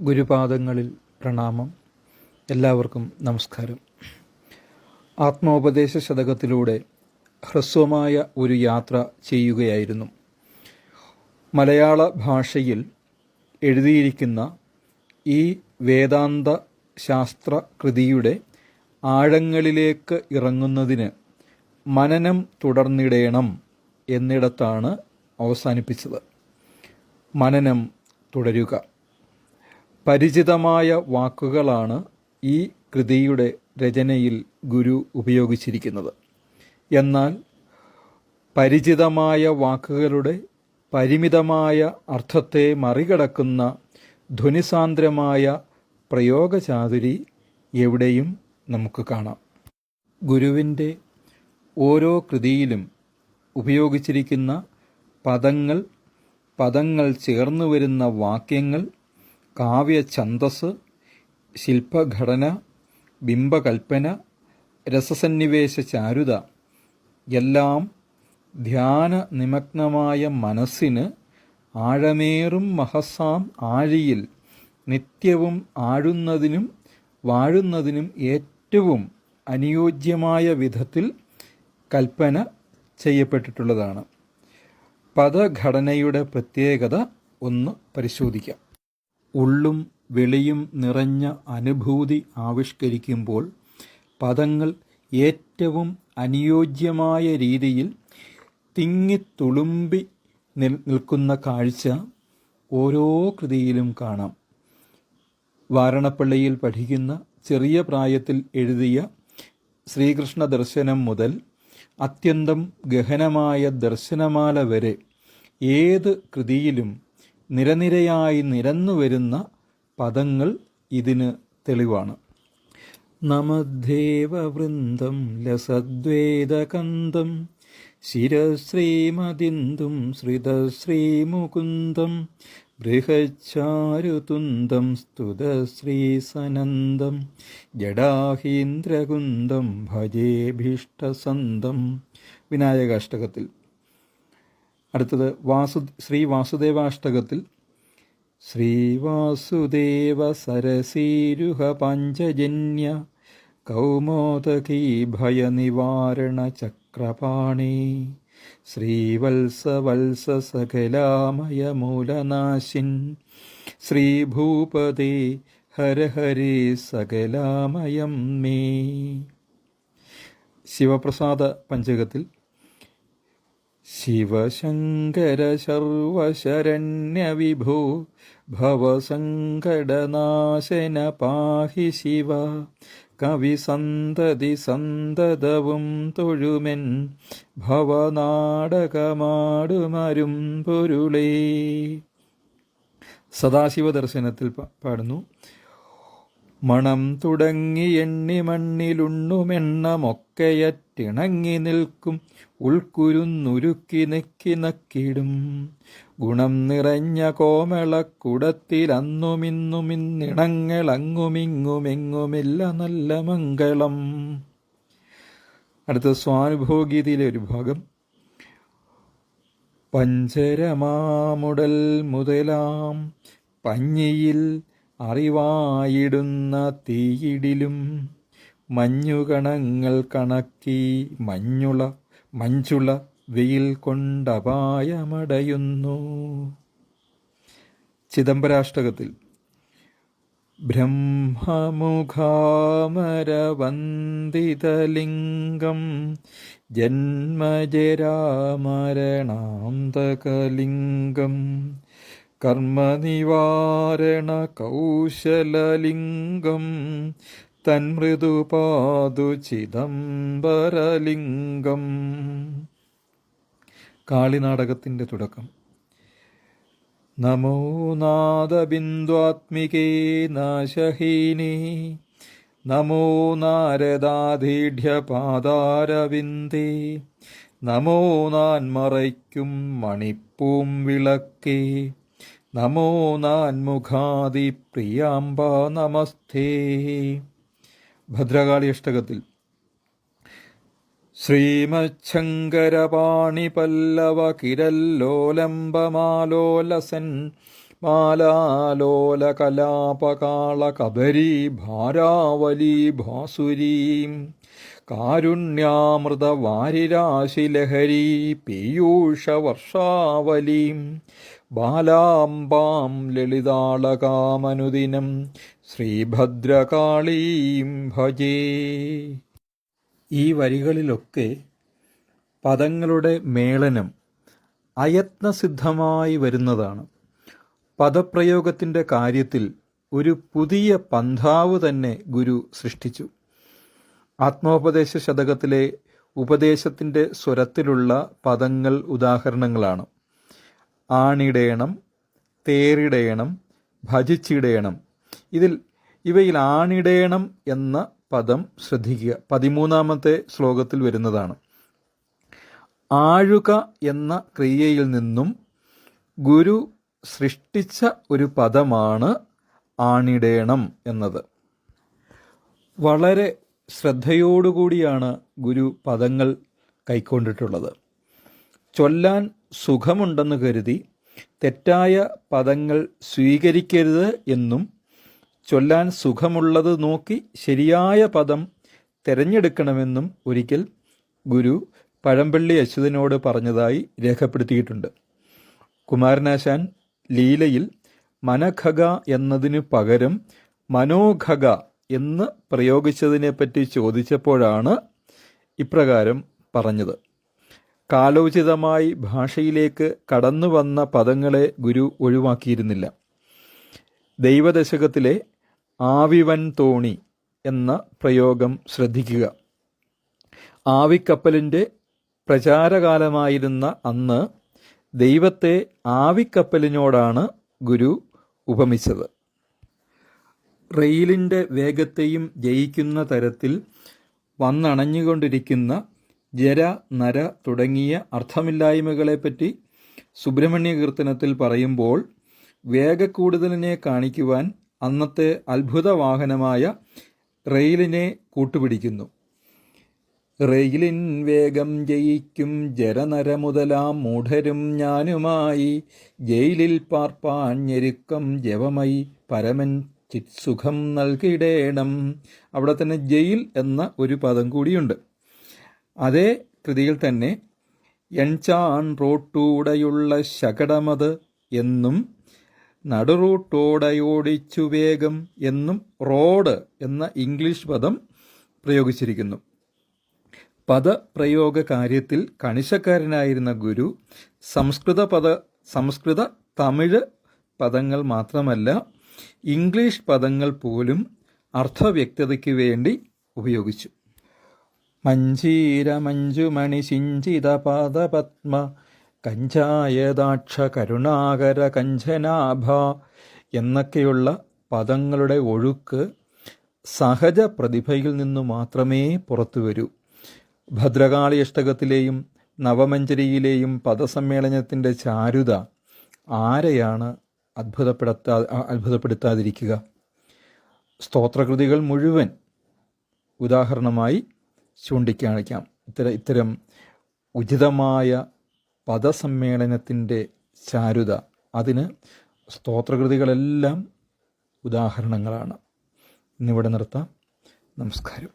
ഗുരുപാദങ്ങളിൽ പ്രണാമം. എല്ലാവർക്കും നമസ്കാരം. ആത്മോപദേശ ശതകത്തിലൂടെ ഹ്രസ്വമായ ഒരു യാത്ര ചെയ്യുകയായിരുന്നു. മലയാള ഭാഷയിൽ എഴുതിയിരിക്കുന്ന ഈ വേദാന്ത ശാസ്ത്ര കൃതിയുടെ ആഴങ്ങളിലേക്ക് ഇറങ്ങുന്നതിന് മനനം തുടർന്നിടേണം എന്നിടത്താണ് അവസാനിപ്പിച്ചത്. മനനം തുടരുക. പരിചിതമായ വാക്കുകളാണ് ഈ കൃതിയുടെ രചനയിൽ ഗുരു ഉപയോഗിച്ചിരിക്കുന്നത്. എന്നാൽ പരിചിതമായ വാക്കുകളുടെ പരിമിതമായ അർത്ഥത്തെ മറികടക്കുന്ന ധ്വനിസാന്ദ്രമായ പ്രയോഗചാതുരി എവിടെയും നമുക്ക് കാണാം. ഗുരുവിന്റെ ഓരോ കൃതിയിലും ഉപയോഗിച്ചിരിക്കുന്ന പദങ്ങൾ പദങ്ങൾ ചേർന്നു വരുന്ന വാക്യങ്ങൾ കാവ്യഛന്ദസ് ശില്പഘടന ബിംബകൽപ്പന രസസന്നിവേശ ചാരുത എല്ലാം ധ്യാന നിമഗ്നമായ മനസ്സിന് ആഴമേറും മഹസാം ആഴിയിൽ നിത്യവും ആഴുന്നതിനും വാഴുന്നതിനും ഏറ്റവും അനുയോജ്യമായ വിധത്തിൽ കൽപ്പന ചെയ്യപ്പെട്ടിട്ടുള്ളതാണ്. പദഘടനയുടെ പ്രത്യേകത ഒന്ന് പരിശോധിക്കാം. ഉള്ളും വെളിയും നിറഞ്ഞ അനുഭൂതി ആവിഷ്കരിക്കുമ്പോൾ പദങ്ങൾ ഏറ്റവും അനുയോജ്യമായ രീതിയിൽ തിങ്ങിത്തുളുമ്പി നിൽ നിൽക്കുന്ന കാഴ്ച ഓരോ കൃതിയിലും കാണാം. വാരണപ്പള്ളിയിൽ പഠിക്കുന്ന ചെറിയ പ്രായത്തിൽ എഴുതിയ ശ്രീകൃഷ്ണ ദർശനം മുതൽ അത്യന്തം ഗഹനമായ ദർശനമാല വരെ ഏത് കൃതിയിലും നിരനിരയായി നിരന്നു വരുന്ന പദങ്ങൾ ഇതിന് തെളിവാണ്. നമദ്ദേവവൃന്ദം ലസദ്വേദകന്ദം ശിരശ്രീമതിന്ദും ശ്രിതശ്രീമുകുന്ദം ബൃഹച്ചാരുതുന്ദം സ്തുതശ്രീസനന്ദം ജഡാഹീന്ദ്രകുന്ദം ഭജേഭീഷ്ടസന്തം. വിനായകാഷ്ടകത്തിൽ അടുത്തത് വാസു ശ്രീ വാസുദേവാഷ്ടകത്തിൽ. ശ്രീവാസുദേവ സരസീരുഹ പഞ്ചജന്യ കൗമോദകീ ഭയനിവാരണ ചക്രപാണി. ശ്രീവത്സവത്സ സകലാമയ മൂലനാശിൻ ശ്രീഭൂപതി ഹര ഹരേ സകലാമയം മേ. ശിവപ്രസാദ പഞ്ചകത്തിൽ ശിവശങ്കര ശർവശരണ്യവിഭോ ഭവസങ്കടനാശന പാഹി ശിവ. കവിസന്തതി സന്തതവും തൊഴുമെൻ ഭവനാടകമാടുമരും പൊരുളേ. സദാശിവ ദർശനത്തിൽ പാടുന്നു. മണം തുടങ്ങി എണ്ണി മണ്ണിലുണ്ണുമെണ്ണമൊക്കെയറ്റിണങ്ങി നിൽക്കും. ഉൾക്കുരുന്നുരുക്കി നെക്കി നക്കിടും. ഗുണം നിറഞ്ഞ കോമളക്കുടത്തിലന്നുമിന്നുമിന്നിണങ്ങളങ്ങുമിങ്ങുമെങ്ങുമില്ല നല്ല മംഗളം. അടുത്ത സ്വാനുഭവഗീതിയിലെ ഒരു ഭാഗം പഞ്ചരമാമുടൽ മുതലാം. പഞ്ഞിയിൽ അറിവായിടുന്ന തീയിടിലും മഞ്ഞുകണങ്ങൾ കണക്കി മഞ്ഞുള മഞ്ചുള വെയിൽ കൊണ്ടപായമടയുന്നു ചിദംബരാഷ്ടകത്തിൽ ബ്രഹ്മമുഖാമരവന്ദിതലിംഗം ജന്മജരാമരണാന്തകലിംഗം കർമ്മനിവാരണ കൗശലലിംഗം തന്മൃദുപാതു ചിദംബരലിംഗം കാളിനാടകത്തിന്റെ തുടക്കം. നമോ നാദബിന്ദുവാത്മികേ നാശഹീനേ. നമോ നാരദാധീഢ്യപാദാരവിന്ദേ. നമോ നാൻ മറയ്ക്കും മണിപ്പൂം വിളക്കേ. നമോ നാൻമുഖാദി പ്രിയാംബ നമസ്തേ. ഭദ്രകാളി അഷ്ടകത്തിൽ. ശ്രീമച്ഛങ്കരപാണി പല്ലവ കിരല്ലോലംബമാലോലസൻ കബരി ഭാരാവലി ഭാസുരീം കാരുണ്യാമൃത വാരിരാശിലഹരി പീയൂഷവർഷാവലീം ബാലാംബാം ലളിതാളകാമനുദിനം ശ്രീഭദ്രകാളീം ഭജേ. ഈ വരികളിലൊക്കെ പദങ്ങളുടെ മേളനം അയത്നസിദ്ധമായി വരുന്നതാണ്. പദപ്രയോഗത്തിന്റെ കാര്യത്തിൽ ഒരു പുതിയ പന്ഥാവ് തന്നെ ഗുരു സൃഷ്ടിച്ചു. ആത്മോപദേശ ശതകത്തിലെ ഉപദേശത്തിന്റെ സ്വരത്തിലുള്ള പദങ്ങൾ ഉദാഹരണങ്ങളാണ്. ആണിടേണം തേറിടേണം ഭജിച്ചിടേണം. ഇതിൽ ഇവയിൽ ആണിടേണം എന്ന പദം ശ്രദ്ധിക്കുക. പതിമൂന്നാമത്തെ ശ്ലോകത്തിൽ വരുന്നതാണ്. ആഴുക എന്ന ക്രിയയിൽ നിന്നും ഗുരു സൃഷ്ടിച്ച ഒരു പദമാണ് ആണിടേണം എന്നത്. വളരെ ശ്രദ്ധയോടുകൂടിയാണ് ഗുരു പദങ്ങൾ കൈക്കൊണ്ടിട്ടുള്ളത്. ചൊല്ലാൻ സുഖമുണ്ടെന്ന് കരുതി തെറ്റായ പദങ്ങൾ സ്വീകരിക്കരുത് എന്നും ചൊല്ലാൻ സുഖമുള്ളത് നോക്കി ശരിയായ പദം തിരഞ്ഞെടുക്കണമെന്നും ഒരിക്കൽ ഗുരു പഴമ്പള്ളി അച്യുതനോട് പറഞ്ഞതായി രേഖപ്പെടുത്തിയിട്ടുണ്ട്. കുമാരനാശാൻ ലീലയിൽ മനഖഗ എന്നതിനു പകരം മനോഖഗ എന്ന് പ്രയോഗിച്ചതിനെപ്പറ്റി ചോദിച്ചപ്പോഴാണ് ഇപ്രകാരം പറഞ്ഞത്. കാലോചിതമായി ഭാഷയിലേക്ക് കടന്നു വന്ന പദങ്ങളെ ഗുരു ഒഴിവാക്കിയിരുന്നില്ല. ദൈവദശകത്തിലെ ആവിവൻ തോണി എന്ന പ്രയോഗം ശ്രദ്ധിക്കുക. ആവിക്കപ്പലിന്റെ പ്രചാരകാലമായിരുന്ന അന്ന് ദൈവത്തെ ആവിക്കപ്പലിനോടാണ് ഗുരു ഉപമിച്ചത്. റെയിലിന്റെ വേഗത്തെയും ജയിക്കുന്ന തരത്തിൽ വന്നണഞ്ഞുകൊണ്ടിരിക്കുന്ന ജര നര തുടങ്ങിയ അർത്ഥമില്ലായ്മകളെപ്പറ്റി സുബ്രഹ്മണ്യ കീർത്തനത്തിൽ പറയുമ്പോൾ വേഗക്കൂടുതലിനെ കാണിക്കുവാൻ അന്നത്തെ അത്ഭുത വാഹനമായ റെയിലിനെ കൂട്ടുപിടിക്കുന്നു. റെയിലിൻ വേഗം ജയിക്കും ജരനര മുതലാം മൂഢരും ഞാനുമായി. ജയിലിൽ പാർപ്പാൻ ഞെരുക്കം ജവമൈ പരമൻ ചിത്സുഖം നൽകിടേണം. അവിടെ തന്നെ ജയിൽ എന്ന ഒരു പദം കൂടിയുണ്ട്. അതേ കൃതിയിൽ തന്നെ എൺചാൺ റോട്ടൂടെയുള്ള ശകടമത് എന്നും നടുറൂട്ടോടയോടിച്ചു വേഗം എന്നും റോഡ് എന്ന ഇംഗ്ലീഷ് പദം പ്രയോഗിച്ചിരിക്കുന്നു. പദപ്രയോഗ കാര്യത്തിൽ കണിശക്കാരനായിരുന്ന ഗുരു സംസ്കൃത പദ സംസ്കൃത തമിഴ് പദങ്ങൾ മാത്രമല്ല ഇംഗ്ലീഷ് പദങ്ങൾ പോലും അർത്ഥവ്യക്തതയ്ക്ക് വേണ്ടി ഉപയോഗിച്ചു. മഞ്ചീര മഞ്ജുമണി സിഞ്ചിത പാദപത്മ കഞ്ചായദാക്ഷ കരുണാകര കഞ്ചനാഭ എന്നൊക്കെയുള്ള പദങ്ങളുടെ ഒഴുക്ക് സഹജ പ്രതിഭയിൽ നിന്നു മാത്രമേ പുറത്തു വരൂ. ഭദ്രകാളി അഷ്ടകത്തിലെയും നവമഞ്ചരിയിലെയും പദസമ്മേളനത്തിന്റെ ചാരുത ആരെയാണ് അത്ഭുതപ്പെടുത്താ അത്ഭുതപ്പെടുത്താതിരിക്കുക? സ്തോത്രകൃതികൾ മുഴുവൻ ഉദാഹരണമായി ചൂണ്ടിക്കാണിക്കാം. ഇത്തരം ഇത്തരം ഉചിതമായ പദസമ്മേളനത്തിന്റെ ചാരുത. അതിന് സ്തോത്രകൃതികളെല്ലാം ഉദാഹരണങ്ങളാണ്. ഇന്നിവിടെ നിർത്താം. നമസ്കാരം.